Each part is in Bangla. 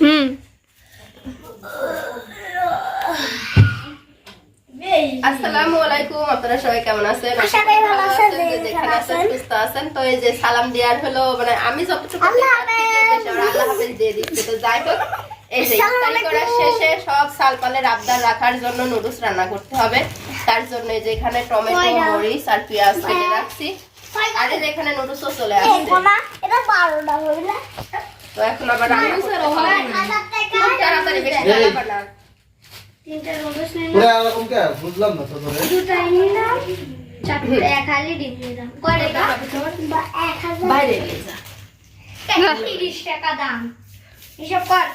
হুম। আসসালামু আলাইকুম আপনারা সবাই কেমন আছেন? আশা ভালো আছেন, যে যে যেখানে আছেন আছেন। সুস্থ আছেন। তো এই যে সালাম দেওয়ার হলো মানে আমি যতটুকু আল্লাহ তার থেকে বেশি আমার আল্লাহ হাফেজ। দিয়ে দিচ্ছে। তো যাই হোক এই যে ইফতারি করার শেষে সব সালপালের আবদার রাখার জন্য নুডলস রান্না করতে হবে। তার জন্য এই যে এখানে টমেটো মরিচ আর পেঁয়াজ কেটে। রাখছি। আর এখানে নুডলসও চলে আসছে। এটা বারোটা হইলে। তো এখন আবার রান্না করতে হবে। হাজার টাকা। খুব তাড়াতাড়ি বেশি টাকা না তিনটা রোবস নিলাম পুরো এরকম কে বুঝলাম না তো ধরে দুটাই নিলাম চারটে এক হালি ডিম। নিলাম কয় টাকা বা এক হাজার বাইরে নিয়ে যা। টাকা, তিরিশ টাকা দাম? হিসাব কর।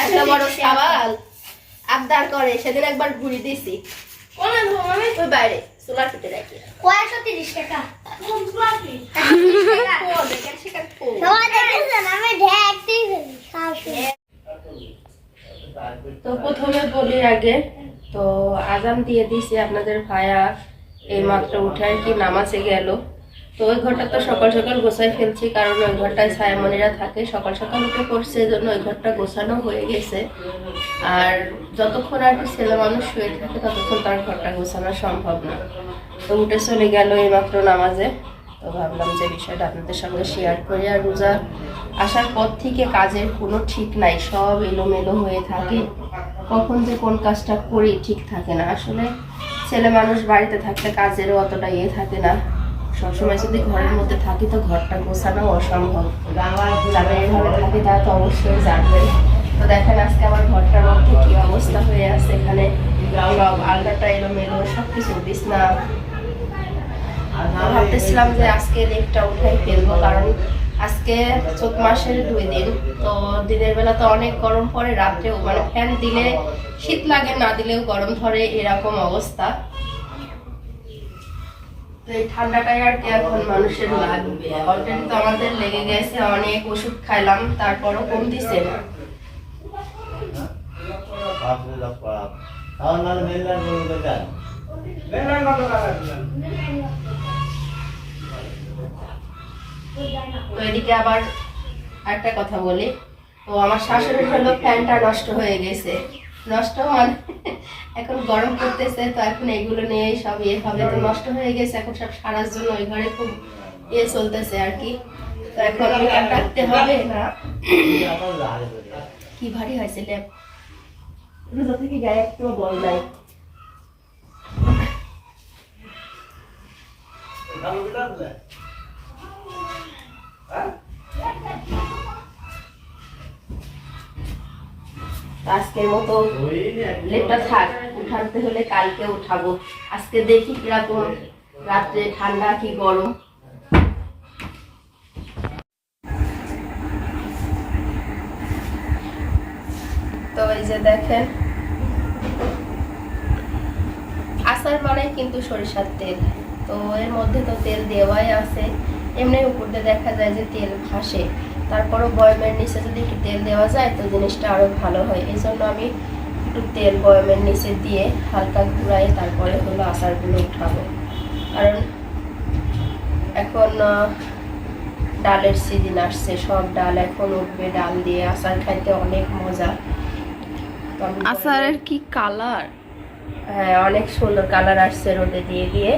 এত বড় সাবাল। আবদার করে সেদিন একবার ঘুরি দিছি। ওই বাইরে। সোলার পিটে রাখি কয়শো তিরিশ টাকা? শাশুড়ি তো প্রথমে বলি আগে তো আজান দিয়ে দিছি আপনাদের ভায়া এই মাত্র উঠায় আর কি নামাজে গেল। তো ওই ঘরটা তো সকাল সকাল গোছাই ফেলছি, কারণ ওই ঘরটায় ছায়ামণিরা থাকে। সকাল সকাল উঠে পড়ছে জন্য ওই ঘরটা গোছানো হয়ে গেছে। আর যতক্ষণ আর কি ছেলে মানুষ শুয়ে থাকে, ততক্ষণ তার ঘরটা গোছানো সম্ভব না। তো উঠে চলে গেল এই মাত্র নামাজে। তো ভাবলাম যে বিষয়টা আপনাদের সঙ্গে শেয়ার করি। আর রোজা আসার পর থেকে কাজের কোনো ঠিক নাই, সব এলোমেলো হয়ে থাকে। কখন যে কোন কাজটা করি ঠিক থাকে না। আসলে ছেলে মানুষ বাড়িতে থাকলে কাজেরও অতটা ইয়ে থাকে না। সবসময় যদি ঘরের মধ্যে থাকি তো ঘরটা গোছানো অসম্ভব। যারা এভাবে থাকি তারা তো অবশ্যই জানবেন। তো দেখেন আজকে আমার ঘরটার মধ্যে কি অবস্থা হয়ে আছে এখানে। সব আলগাটা এলোমেলো সব কিছু বিছনা ভাবতেছিলাম যে আজকে লেপটা উঠাই ফেলব, কারণ আজকে চোদ্দ মাসের দুই দিন। তো দিনের বেলা তো অনেক গরম পড়ে, রাত্রেও মানে ফ্যান দিলে শীত লাগে, না দিলেও গরম ধরে, এরকম অবস্থা। এই ঠান্ডাটাই আর কি এখন মানুষের লাগবে। তো আমাদের লেগে গেছে, অনেক ওষুধ খাইলাম, তারপরও কমতিছে না। এদিকে আবার একটা কথা বলি। তো আমার শাশুড়ির হলো ফ্যানটা নষ্ট হয়ে গেছে। নষ্ট মানে এখন গরম করতেছে তো এখন এগুলো নিয়ে সব ইয়ে হবে। তো নষ্ট হয়ে গেছে এখন সব সারার জন্য ওই ঘরে খুব ইয়ে চলতেছে আর কি। তো এখন রাখতে হবে না। কি ভারী হয়েছে ল্যাপ রোজা থেকে গায়ে একটু বল নাই আজকের মতো লেপটা থাক, উঠাতে হলে কালকে উঠাবো। আজকে দেখি কীরকম রাত্রে ঠান্ডা কি গরম। তো এই যে দেখেন, আচার মানে কিন্তু সরিষার তেল। তো এর মধ্যে তো তেল দেওয়াই আছে। এমনি উপর দিয়ে দেখা যায় যে তেল ভাসে। তারপরও বয়মের নিচে যদি একটু তেল দেওয়া যায় তো জিনিসটা আরও ভালো হয়। এই জন্য আমি একটু তেল বয়মের নিচে দিয়ে হালকা ঘুরাই তারপরে হলো আচারগুলো উঠাবো। কারণ এখন ডালের সিজন আসছে সব ডাল এখন উঠবে ডাল দিয়ে আচার খাইতে অনেক মজা। আচারের কি কালার? হ্যাঁ অনেক সুন্দর কালার আসছে রোদে দিয়ে দিয়ে।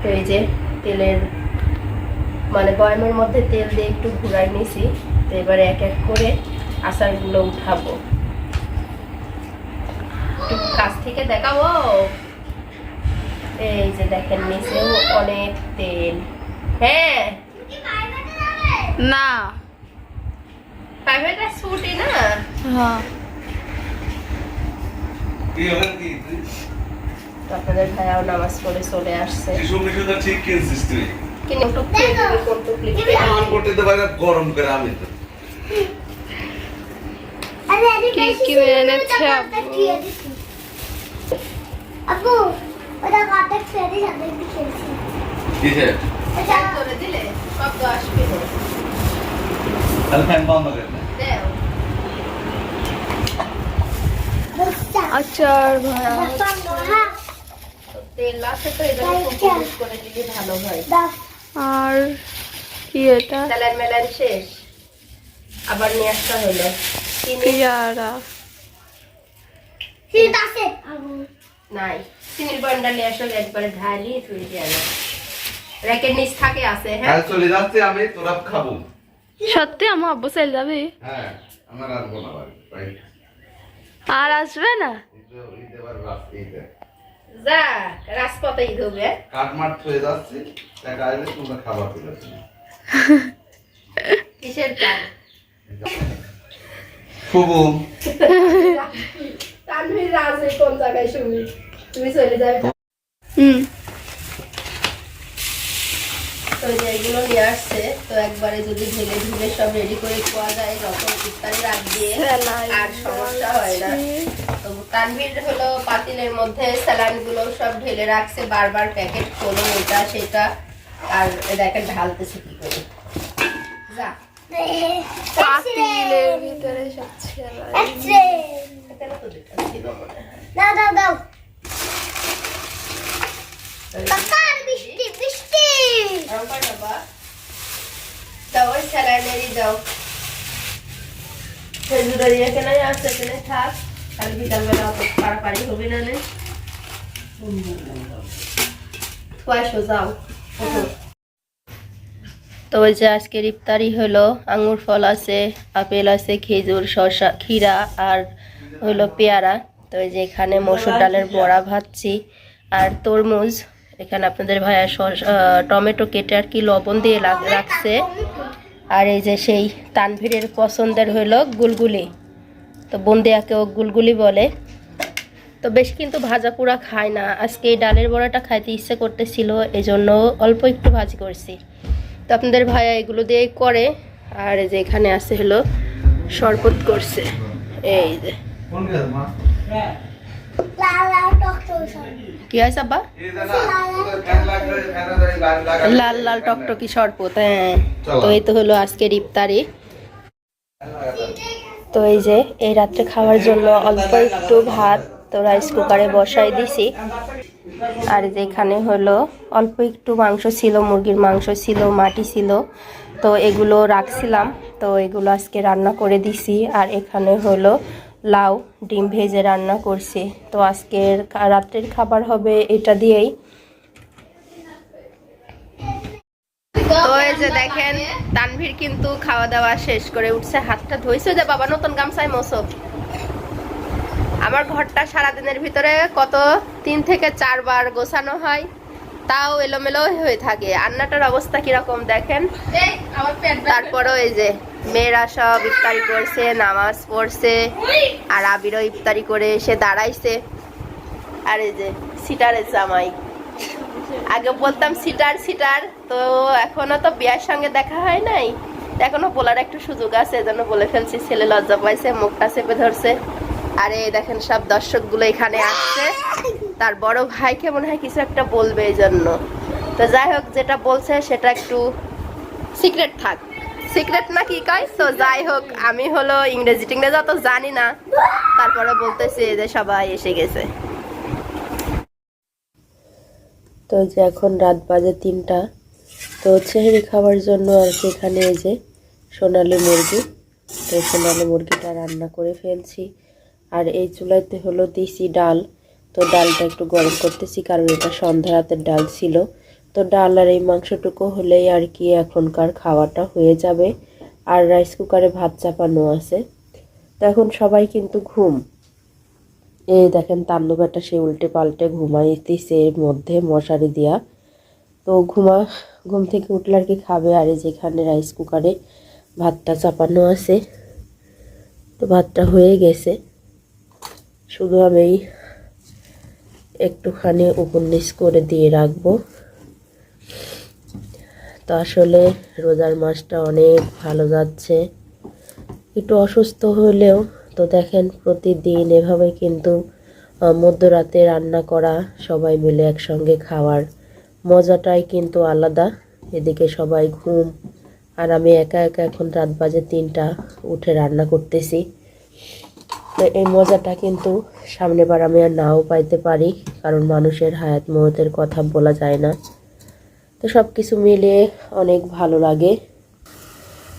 তো এই যে তেলের মানে বয়ামের মধ্যে তেল দিয়ে একটু ঘুরাই নিছি তো এবারে এক এক করে আচারগুলো উঠাবো। একটু কাছ থেকে দেখাবো। এই যে দেখেন নিচেও অনেক তেল। হ্যাঁ? না। প্রাইভেট ছুটি না? হ্যাঁ। কি হবে কি? তো আপনাদের ভাইয়াও নামাজ পড়ে চলে আসছে। ঠিক কিনছিস তুই? করতে গরম করে আমি তো। আরে আরে কি কি এনেছে আপু? আপু ওটা কাটা ছেড়ে সাথে একটু খেলছি কিসে? ওটা করে দিলে শব্দ আসবে। তাহলে ফ্যান বন্ধ করে দে। আচার ভাড়া বাচ্চা হ্যাঁ। তো তেল আছে তো এটা খুব করে দিলে ভালো হয়। আর কি এটা? স্যালাইন মেলাইন শেষ। আবার নিয়ে আসতে হলো। চিনি পেয়ারা। শীত আছে। নাই। চিনির বন্ডা নিয়ে আসলে একবারে ঢালি তুই দিয়ে আনো র্যাকের নিচ থাকে আছে হ্যাঁ? কাল চলে যাচ্ছে আমি তোরা খাব। সত্যি আমার আব্বু চলে যাবে? হ্যাঁ আমার আসব না বাড়ি বাড়ি আর আসবে না? ঈদে- ঈদে বার রাত- ঈদে। যা রাজপথে ঈদ হবে হয়ে যাচ্ছে টাকা আসলে তোমরা খাবার তুলে কিসের কাজ? শুভু। তানভীর রাজে কোন জায়গায় শুনি? তুমি চলে যাবে হুম। তো এই নিয়ে আসছে তো একবারে যদি ঢেলে ঢুলে সব রেডি করে খাওয়া যায় তখন ইফতারি রাখ দিয়ে আর সমস্যা হয় না। তানভীর হলো পাতিলের মধ্যে স্যালাইনগুলো সব ঢেলে রাখছে বারবার প্যাকেট খোলো এটা সেটা আর এ দেখেন ঢালতেছে কি করে। যা। পাতিলের ভিতরে সব ছেলাই এখানে তো দুটো ছিল মনে হয়। দাও দাও। দাও তো এই কাকার বৃষ্টি বৃষ্টি গরম বাবা। দাও ওই দাও। খেজুরের এখানে আছে এখানে থাক। কাল বিকালবেলা পাড়াপাড়ি হবে না পয়সা যাও তো ওই যে আজকের ইফতারি হলো আঙ্গুর ফল আছে আপেল আছে খেজুর শসা ক্ষীরা আর হলো পেয়ারা। তো এই যে এখানে মসুর ডালের বড়া ভাজছি। আর তরমুজ এখানে আপনাদের ভাইয়া টমেটো কেটে আর কি লবণ দিয়ে রাখছে। আর এই যে সেই তানভীরের পছন্দের হলো গুলগুলি। তো বন্দিয়াকেও গুলগুলি বলে। তো বেশি কিন্তু ভাজা পোড়া খায় না। আজকে এই ডালের বড়াটা খাইতে ইচ্ছে করতেছিল, এজন্য অল্প একটু ভাজি করছি। তো আপনাদের ভাইয়া এগুলো দিয়েই করে, আর যে এখানে আছে হলো শরবত করছে। এই যে। কি লাইট লাগালে- লাল লাল টকটকি শরবত হ্যাঁ। তো এই তো হলো আজকের ইফতারি। তো এই যে, এই রাত্রে খাওয়ার জন্য অল্প একটু ভাত তো রাইস কুকারে বসাই দিছি। আর এই যে এখানে হলো অল্প একটু মাংস ছিল, মুরগির মাংস ছিল, মাটি ছিল। তো এগুলো রাখছিলাম। তো এগুলো আজকে রান্না করে দিছি। আর এখানে হলো লাউ, ডিম ভেজে রান্না করছি। তো আজকের রাত্রের খাবার হবে এটা দিয়েই। তো এই যে দেখেন তানভীর কিন্তু খাওয়া দাওয়া শেষ করে উঠছে হাতটা ধুইছে যে বাবা নতুন গামছায় মোসো আমার ঘরটা সারাদিনের ভিতরে কত তিন থেকে চারবার গোছানো হয় তাও এলোমেলো হয়ে থাকে। আন্নাটার অবস্থা কীরকম দেখেন? তারপরও এই যে মেয়েরা সব ইফতারি করছে নামাজ পড়ছে আর আবিরও ইফতারি করে এসে দাঁড়াইছে। আর এই যে সিটারের জামাই। আগে বলতাম সিটার সিটার। তো এখনও তো বিয়ার সঙ্গে দেখা হয় নাই। এখনও বলার একটু সুযোগ আছে, এজন্য বলে ফেলছি, ছেলে লজ্জা পাইছে মুখটা চেপে ধরছে। আরে দেখেন, সব দর্শকগুলো এখানে আসছে। তার বড় ভাইকে মনে হয় কিছু একটা বলবে এই জন্য তো যাই হোক, যেটা বলছে সেটা একটু সিক্রেট থাক। সিক্রেট না কি কয়? তো যাই হোক, আমি হলো ইংরেজি টিংরেজি অত জানি না। তারপরে বলতেছি যে সবাই এসে গেছে। তো যে এখন রাত বাজে তিনটা, তো ছেহরি খাবার জন্য আর কি এখানে এই যে সোনালি মুরগি। তো সোনালি মুরগিটা রান্না করে ফেলছি। আর এই চুলাইতে হলো দিছি ডাল। তো ডালটা একটু গরম করতেছি কারণ এটা সন্ধ্যা রাতের ডাল ছিল। তো ডাল আর এই মাংসটুকু হলেই আর কি এখনকার খাওয়াটা হয়ে যাবে। আর রাইস কুকারে ভাত চাপানো আছে। তো এখন সবাই কিন্তু ঘুম। এই দেখেন তান্ডুবাটা সে উল্টে পাল্টে ঘুমাইতেছে এর মধ্যে মশারি দিয়া। তো ঘুমা, ঘুম থেকে উঠলে আর কি খাবে? আর যেখানে রাইস কুকারে ভাতটা চাপানো আছে, তো ভাতটা হয়ে গেছে। শুধু আমি একটুখানি উপন্যাস করে দিয়ে রাখব। তো আসলে রোজার মাসটা অনেক ভালো যাচ্ছে। একটু অসুস্থ হলেও তো দেখেন প্রতিদিন এভাবে কিন্তু মধ্যরাতে রান্না করা, সবাই মিলে একসঙ্গে খাওয়ার মজাটাই কিন্তু আলাদা। এদিকে সবাই ঘুম, আর আমি একা একা এখন রাত বাজে তিনটা উঠে রান্না করতেছি। তো এই মজাটা কিন্তু সামনেবার আমি আর নাও পাইতে পারি, কারণ মানুষের হায়াত মহতের কথা বলা যায় না। তো সব কিছু মিলিয়ে অনেক ভালো লাগে।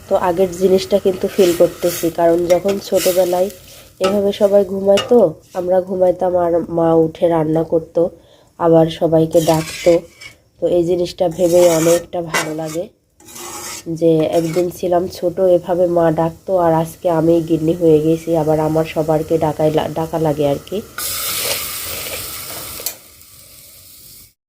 তো আগের জিনিসটা কিন্তু ফিল করতেছি। কারণ যখন ছোটবেলায় এভাবে সবাই ঘুমাইতো, আমরা ঘুমাইতাম আর মা উঠে রান্না করতো, আবার সবাইকে ডাকতো। তো এই জিনিসটা ভেবেই অনেকটা ভালো লাগে যে একদিন ছিলাম ছোট, এভাবে মা ডাকতো আর আজকে আমি গিন্নি হয়ে গেছি, আবার আমার সবারকে ডাকাই ডাকা লাগে আর কি।